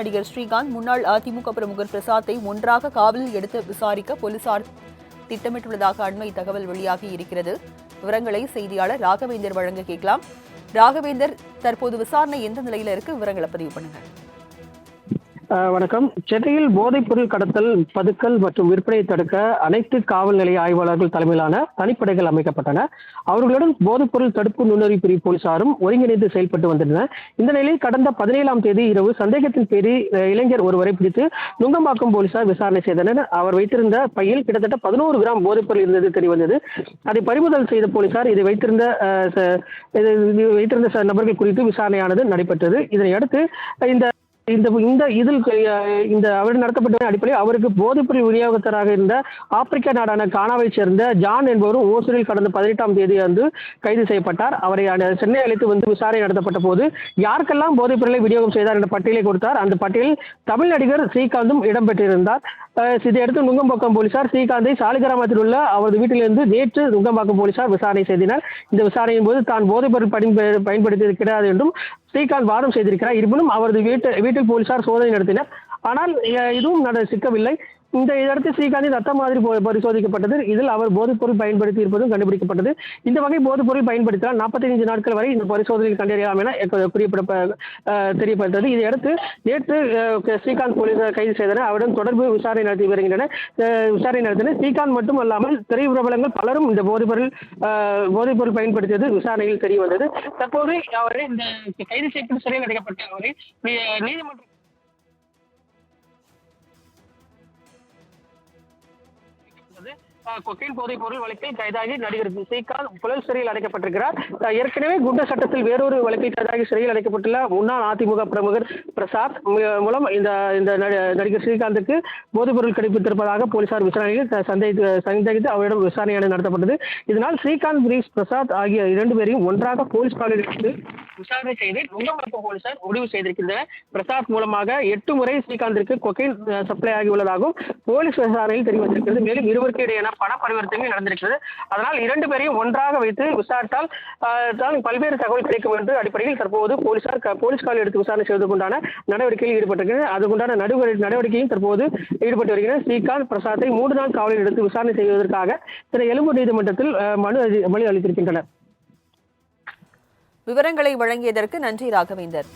நடிகர் ஸ்ரீகாந்த் முன்னாள் அதிமுக பிரமுகர் பிரசாத்தை ஒன்றாக காவலில் எடுத்து விசாரிக்க போலீசார் திட்டமிட்டுள்ளதாக அண்மை தகவல் வெளியாகி இருக்கிறது. விவரங்களை செய்தியாளர் ராகவேந்தர் வழங்க கேட்கலாம். ராகவேந்தர் தற்போது விசாரணை எந்த நிலையில இருக்கு? விவரங்களை பதிவு பண்ணுங்க. வணக்கம். சென்னையில் போதைப் பொருள் கடத்தல் பதுக்கல் மற்றும் விற்பனையை தடுக்க அனைத்து காவல் நிலைய ஆய்வாளர்கள் தலைமையிலான தனிப்படைகள் அமைக்கப்பட்டன. அவர்களுடன் போதைப் பொருள் தடுப்பு நுண்ணறிவு பிரிவு போலீசாரும் ஒருங்கிணைந்து செயல்பட்டு வந்திருந்தனர். இந்த நிலையில் கடந்த பதினேழாம் தேதி இரவு சந்தேகத்தின் பேரில் இளைஞர் ஒருவரை பிடித்து நுங்கம்பாக்கம் போலீசார் விசாரணை செய்தனர். அவர் வைத்திருந்த பையில் கிட்டத்தட்ட பதினோரு கிராம் போதைப் பொருள் இருந்தது தெரியவந்தது அதை பறிமுதல் செய்த போலீசார் இதை வைத்திருந்த இது வைத்திருந்த ச- நபர்கள் குறித்து விசாரணையானது நடைபெற்றது. இதனை அடுத்து இந்த இந்த இந்த இதில் இந்த அவர் நடத்தப்பட்ட அடிப்படையில் அவருக்கு போதைப்பொருள் விநியோகத்தராக இருந்த ஆப்பிரிக்க நாடான கானாவை சேர்ந்த ஜான் என்பவரும் ஓசூரில் கடந்த பதினெட்டாம் தேதி வந்து கைது செய்யப்பட்டார். அவரை சென்னை அழைத்து வந்து விசாரணை நடத்தப்பட்ட போது யாருக்கெல்லாம் போதைப்பொருளை விநியோகம் செய்தார் என்ற பட்டியலை கொடுத்தார். அந்த பட்டியலில் தமிழ் நடிகர் ஸ்ரீகாந்தும் இடம்பெற்றிருந்தார். இதையடுத்து நுங்கம்பாக்கம் போலீசார் ஸ்ரீகாந்தை சாலிகிராமத்தில் உள்ள அவரது வீட்டிலிருந்து நேற்று நுங்கம்பாக்கம் போலீசார் விசாரணை செய்தனர். இந்த விசாரணையின் போது தான் போதைப் பொருள் பயன்ப- பயன்படுத்தியது கிடையாது என்றும் ஸ்ரீகாந்த் வாதம் செய்திருக்கிறார். இருப்பினும் அவரது வீட்டு வீட்டில் போலீசார் சோதனை நடத்தினர். ஆனால் இதுவும் நட சிக்கவில்லை. இந்த இதடுத்து ஸ்ரீகாந்தின் ரத்த மாதிரி போ- பரிசோதிக்கப்பட்டது. இதில் அவர் போதைப்பொருள் பயன்படுத்தி இருப்பதும் கண்டுபிடிக்கப்பட்டது. இந்த வகை போதைப்பொருள் பயன்படுத்தினால் 45 நாட்கள் வரை இந்த பரிசோதனையில் கண்டறியலாம் என குறிப்பிட தெரியப்பட்டது இதையடுத்து நேற்று ஸ்ரீகாந்த் போலீசார் கைது செய்தனர். அவருடன் தொடர்பு விசாரணை நடத்தி வருகின்றனர். விசாரணை நடத்தினர். ஸ்ரீகாந்த் மட்டும் அல்லாமல் திரைப்பிரபலங்கள் பலரும் இந்த போதைப்பொருள் பொருள் பயன்படுத்தியது விசாரணையில் தெரிய வந்தது தற்போது அவரை இந்த கைது செய்யப்பட்டு சிறையில் அடைக்கப்பட்ட அவரை நீதிமன்ற நீதிமன்ற கொக்கைன் போதைப் பொருள் வழக்கில் கைதாகி நடிகர் ஸ்ரீகாந்த் புழல் சிறையில் அடைக்கப்பட்டிருக்கிறார். ஏற்கனவே குண்டர் சட்டத்தில் வேறொரு வழக்கில் கைதாகி சிறையில் அடைக்கப்பட்டுள்ள முன்னாள் அதிமுக பிரமுகர் பிரசாத் மூலம் இந்த இந்த நடி- நடிகர் ஸ்ரீகாந்துக்கு போதைப் பொருள் கிடைப்பித்திருப்பதாக போலீசார் விசாரணையில் சந்தேகித்து சந்தேகித்து அவரிடம் விசாரணையான நடத்தப்பட்டது. இதனால் ஸ்ரீகாந்த் கிரீஷ் பிரசாத் ஆகிய இரண்டு பேரையும் ஒன்றாக போலீஸ் காவலில் விசாரணை செய்து நுங்கம்பாக்கம் போலீசார் முடிவு செய்திருக்கின்றனர். பிரசாத் மூலமாக எட்டு முறை ஸ்ரீகாந்திற்கு கொக்கைன் சப்ளை ஆகியுள்ளதாகவும் போலீஸ் விசாரணையில் தெரிய வந்திருக்கிறது. மேலும் இருவருக்கு இடையேயான பண பரிவர்த்தனை நடந்திருக்கிறது. அதனால் இரண்டு பேரையும் ஒன்றாக வைத்து விசாரித்தால் தான் பல்வேறு தகவல் கிடைக்கும் என்று அடிப்படையில் தற்போது போலீசார் போலீஸ் கால் எடுத்து விசாரணை செய்வதற்குண்டான நடவடிக்கையில் ஈடுபட்டிருக்கிறது. அதுக்குண்டான நடுவ- நடவடிக்கையும் தற்போது ஈடுபட்டு வருகிறது. ஸ்ரீகாந்த் பிரசாத்தை மூன்று நாள் காவலில் எடுத்து விசாரணை செய்வதற்காக திரு எழும்பூர் நீதிமன்றத்தில் மனு அளி- மனு அளித்திருக்கின்றனர். விவரங்களை வழங்கியதற்கு நன்றி ராகவேந்தர்.